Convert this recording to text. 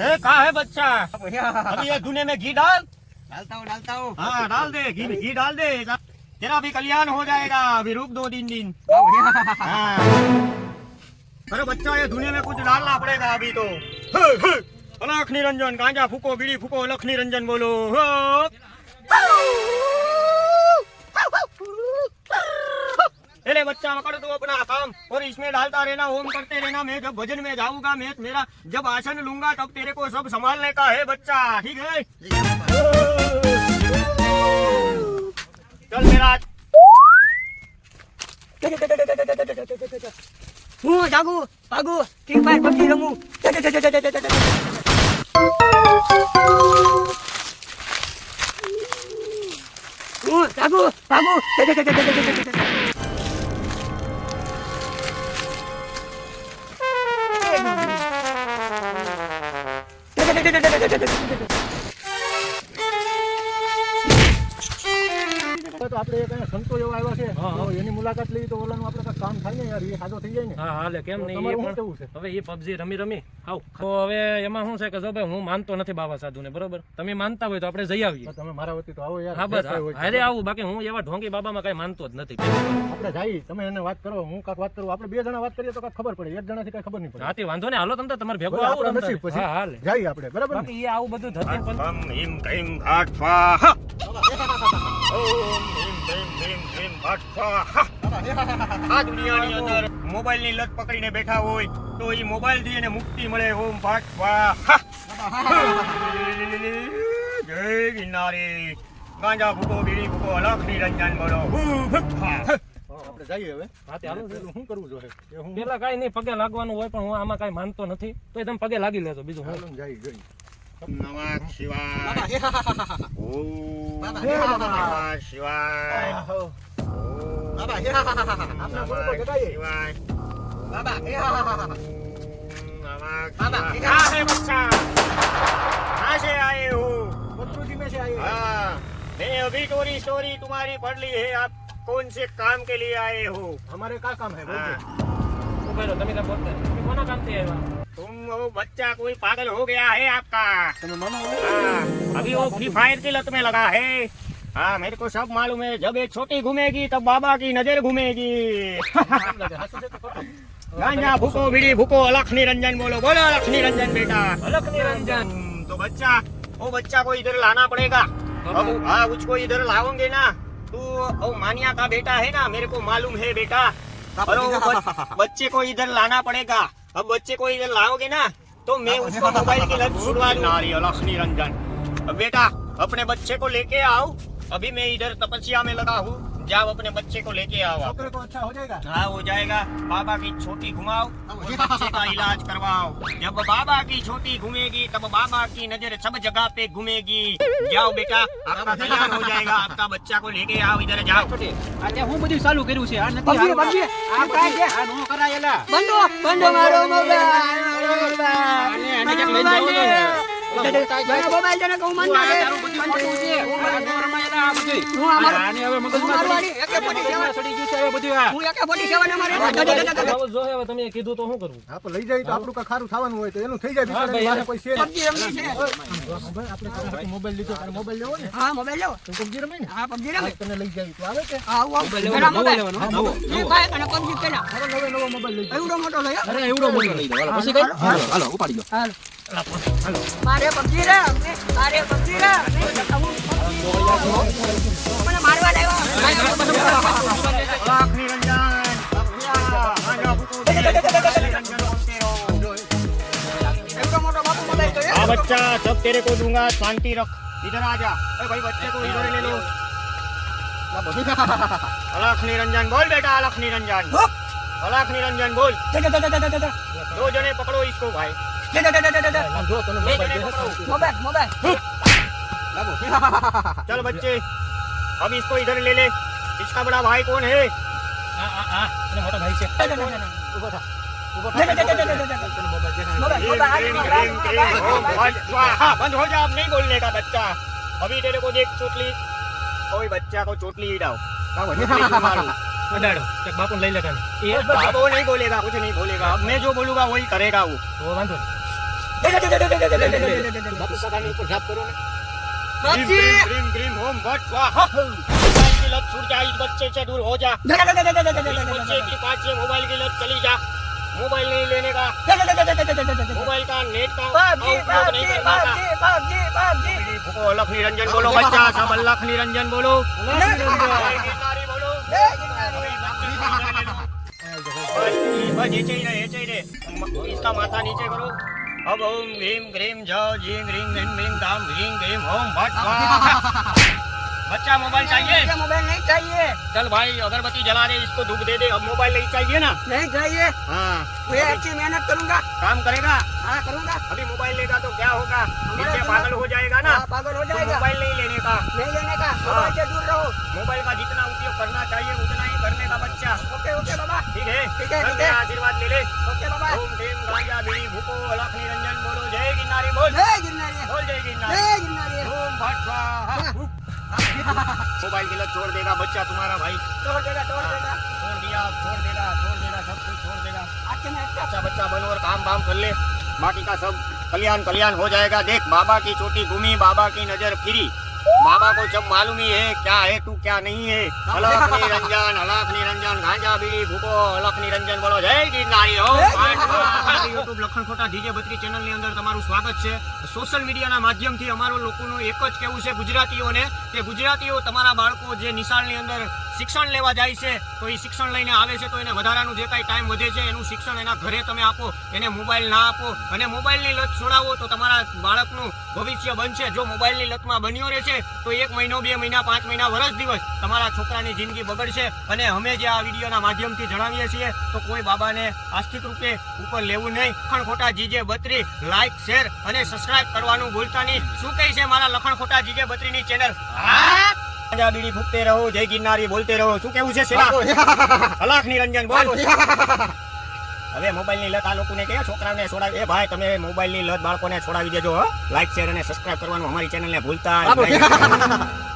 है कहा है बच्चा अभी ये धुने में घी डाल डालता हूँ डालता हूँ हाँ डाल दे घी घी डाल दे तेरा भी कल्याण हो जाएगा अभी रुक दो तीन दिन हाँ। अरे बच्चा ये धुने में कुछ डालना पड़ेगा अभी तो हे, हे। अलख निरंजन गांजा फूको बीड़ी फूको अलख निरंजन बोलो अरे बच्चा कर दो अपना काम और इसमें डालता रहना ओम करते रहना मैं जब भजन में जाऊंगा मैं मेरा जब आसन लूंगा तब तेरे को सब संभालने का है बच्चा ठीक है चल मेरा હું જાગુ ભાગુ કિંગ બાર પબજી રમું હું જાગુ ભાગુ 对，对，对。તો આપણે એક અહીંયા સંતો એવા આવ્યા છે. તો એની મુલાકાત લઈ તો ઓલાનું આપણે કાંઈ કામ થાય ને યાર એ સાજો થઈ જાય ને. હા હાલે કેમ નહીં એ પણ હવે એ પબજી રમી રમી આવ. તો હવે એમાં શું છે કે જો ભાઈ હું માનતો નથી બાબા સાધુને બરોબર? તમે માનતા હોય તો આપણે જઈ આવીએ. તમે મારા વતી તો આવો યાર. હા અરે આવું બાકી હું એવા ઢોંગી બાબામાં કઈ માનતો જ નથી. આપણે જઈ તમે એને વાત કરો હું કાક વાત કરું. આપણે બે જણા વાત કરીએ તો કાંઈક ખબર પડે. એક જણાથી કઈ ખબર નહીં પડે. હાથી વાંધો ને હાલો તમને તમારે ભેગો આવો નથી પછી હા હાલ. જઈએ આપણે બરાબર એ આવું બધું ધતિંગ પણ એમ કઈમ આઠ આ દુનિયાની અંદર મોબાઈલની લત પકડીને બેઠા હોય તો એ મોબાઈલથી એને મુક્તિ મળે. ઓમ ભાટ સ્વાહા જય ગિરનારી. ગાંજા ભૂકો બીડી ફૂકો અલખ રંજન બોલો. આપણે જઈએ હવે. રાતે હાલો. શું કરવું જોઈએ? હું પેલા કાંઈ નહીં પગે લાગવાનું હોય પણ હું આમાં કાંઈ માનતો નથી. તો એ તમે પગે લાગી લેજો બીજું હું જઈ જઈ નમઃ શિવાય. જઈએ નમઃ શિવાય. ઓમ બાબા. નમઃ શિવાય ઓમ આપણે નમઃ કોઈ જગાઈએ. શિવાય બાબા बाबा क्या है बच्चा कहाँ से आए हो બદરુજી મેં છે આ એ. हाँ मैंने अभी थोड़ी स्टोरी तुम्हारी पढ़ ली है आप कौन से काम के लिए आए हो અમારે કા કામ હે બોલજો. हाँ, ઉભા રહો તમે કાંઈ બોલતા નહીં. તમે કોના કામથી આવ્યા तुम वो बच्चा कोई पागल हो गया है आपका તમે માનો હવે? हाँ, अभी वो फ्री फायर की लत में लगा है हाँ मेरे को सब मालूम है। जब एक छोटी घूमेगी तब बाबा की नज़र घूमेगी। गांजा भूको भिड़ी भूको अलख निरंजन बोलो। बोलो अलख निरंजन बेटा। अलख निरंजन। हम्म, तो बच्चा वो बच्चा को इधर लाना पड़ेगा। हाँ, अब हाँ।, हाँ। उसको इधर लाओगे ना तू वो मानिया का बेटा है ना मेरे को मालूम है बेटा। हाँ, बच्चे को इधर लाना पड़ेगा। अब बच्चे को इधर लाओगे ना तो मैं उसको मोबाइल की लत छुड़वा नारी अलख निरंजन। बेटा अपने बच्चे को लेके आओ। अभी मैं इधर तपस्या में लगा हूँ जाओ अपने बच्चे को लेके आओ आप। છોકરો તો અચ્છા હો જાયગા हाँ हो जाएगा बाबा की छोटी घुमाओ और बच्चे का इलाज करवाओ जब बाबा की छोटी घूमेगी तब बाबा की नजर सब जगह पे घूमेगी जाओ बेटा आपका कल्याण हो जाएगा आपका बच्चा को लेके आओ इधर जाओ આજે હું બધું ચાલુ કર્યું છે આ નથી પબજી, હારું. પબજી. આ કાંઈ છે? આ નો કરાયેલા બંધો બંધો મારો મોબાઈલ આને આને ક્યાંક લઈને જવો તમે કીધું તો શું કરવું આપણે લઈ જાય તો આપણું કાંઈ ખારું થવાનું હોય તો એનું થઈ જાય આપણે મોબાઈલ લીધો મોબાઈલ લેવો ને? હા મોબાઈલ લેવો. પબજી રમે ને? હા પબજી રમે. તને લઈ જાય તો આવે કે? હા આવું આવું. મોબાઈલ લેવાનો, પબજી પેલા. એવડો મોટો લઈ આવ. અરે એવડો મોટો લઈ દો. હાલો, પછી કઈ? હાલો, હાલો, ઉપાડી લો. હાલ. મારે પબજી રે મારે પબજી રે મને મારવા લાવ્યા अलख निरंजन એવડો મોટો બાપુ મોબાઈલ તો हाँ बच्चा सब तेरे को दूंगा शांति रख इधर आ जा अरे भाई बच्चे को इधर ले लो अलख निरंजन बोल बेटा अलख निरंजन अलख निरंजन बोल दो जने पकड़ो इसको भाई આમ જો તને एक મોબાઈલ जने દે. पकड़ो મોબાઈલ મોબાઈલ चल बच्चे अब इसको इधर ले ले इसका बड़ा भाई कौन है આ આ આ અને મોટા ભાઈ છે ઊભો થા. ઊભો થા. તને મોબાઈલ દે. Mobile cream, mobile cream, cream, ओम भट स्वाहा। बंद हो जा अब नहीं बोलने का बच्चा अभी तेरे को देख चोटली कोई बच्चा को चोटली ही डाओ अडाड़ो तो बापू लई लेगा ये बापू नहीं बोलेगा कुछ नहीं बोलेगा अब मैं जो बोलूंगा वही करेगा वो वो बांधो बापू का कान ऊपर झाप करो ना बच्चे ग्रीन ग्रीन होम व्हाट वाह मोबाइल की लत छूट जा इस बच्चे से दूर हो जा बच्चे की बात से मोबाइल की लत चली जा मोबाइल नहीं लेने का मोबाइल का नेट का उपयोग नहीं करना का ओ लख निरंजन बोलो बच्चा सब लख निरंजन बोलो लख निरंजन बोलो જય ગિરનારી. अभी बच्चे को इधर ले लो। बस बस नीचे ही रहे नीचे ही रहे म- इसका माथा नीचे करो अब ओम ह्रीम ग्रीम ज जीम ह्रीम ह्रीम ह्रीम धाम ह्रीम ग्रीम ओम भट स्वाहा। बच्चा मोबाइल चाहिए मुझे मोबाइल नहीं चाहिए चल भाई अगरबत्ती जला दे इसको धूप दे दे अब मोबाइल नहीं चाहिए ना नहीं चाहिए हाँ मैं अच्छी मेहनत करूंगा काम करेगा हाँ करूंगा अभी मोबाइल लेगा तो क्या होगा हो जाएगा ना हाँ, पागल हो तो जाएगा। मोबाइल नहीं लेने का। नहीं लेने का मोबाइल से दूर रहो। मोबाइल का जितना उपयोग करना चाहिए उतना ही करने का बच्चा। ओके ओके बाबा। ठीक है ठीक है, ठीक है। आशीर्वाद ले ले ओके बाबा। ओम भीम गांजा बीड़ी भूको अलख निरंजन बोलो। जय गिरनारी बोल। जय गिरनारी। बोल जय गिरनारी। जय गिरनारी। ओम भट स्वाहा। मोबाइल की लत छोड़ देगा बच्चा तुम्हारा भाई। तोड़ देगा छोड़ देगा। छोड़ दिया छोड़ देगा छोड़ देगा सब कुछ छोड़ देगा। अच्छा अच्छा। बच्चा बनो और काम वाम कर ले। बाकी का सब कल्याण कल्याण हो जाएगा देख बाबा की चोटी घूमी बाबा की नजर फिरी बाबा को जब मालूम ही है क्या है तू क्या नहीं है अलख निरंजन अलख निरंजन गांजा बीड़ी भूको अलख નિરંજન બોલો જય ગિરનારી હો યુટ્યુબ લખણ ખોટા ડીજે બત્રી ચેનલ ની અંદર તમારું સ્વાગત છે સોશિયલ મીડિયાના માધ્યમથી અમારું લોકોનું એક જ કહેવું છે ગુજરાતીઓને કે ગુજરાતીઓ તમારા બાળકો જે નિશાળની અંદર શિક્ષણ લેવા જાય છે, તો એ શિક્ષણ લઈને આવે છે, તો એને વધારાનું જે કાંઈ ટાઈમ વધે છે, એનું શિક્ષણ એના ઘરે તમે આપો, એને મોબાઈલ ના આપો. અને મોબાઈલની લત છોડાવો તો તમારા બાળકનું ભવિષ્ય બનશે. જો મોબાઈલની લતમાં બન્યો રહેશે, તો એક મહિનો, બે મહિના, પાંચ મહિના વર્ષ દિવસ તમારા છોકરાની જિંદગી બગડશે. અને અમે જે આ વિડીયોના માધ્યમથી જણાવીએ છીએ, તો કોઈ બાબાને આસ્થિક રૂપે ઉપર લેવું નહીં. લખણ ખોટા જીજે બત્રી લાઈક શેર અને સબસ્ક્રાઇબ કરવાનું ભૂલતા નહીં. શું કહે છે મારા લખણ ખોટા જીજે બત્રીની ચેનલ ગાંજા બીડી ફૂકતે રહો જય ગિરનારી બોલતે રહો. શું કેવું છે સેના અલાખ નિરંજન બોલ. હવે મોબાઈલની લત આ લોકોને કે છોકરાઓને છોડાવી. એ ભાઈ તમે મોબાઈલની લત બાળકોને છોડાવી દેજો લાઈક શેર અને સબસ્ક્રાઇબ કરવાનું અમારી ચેનલને ભૂલતા જ નહીં.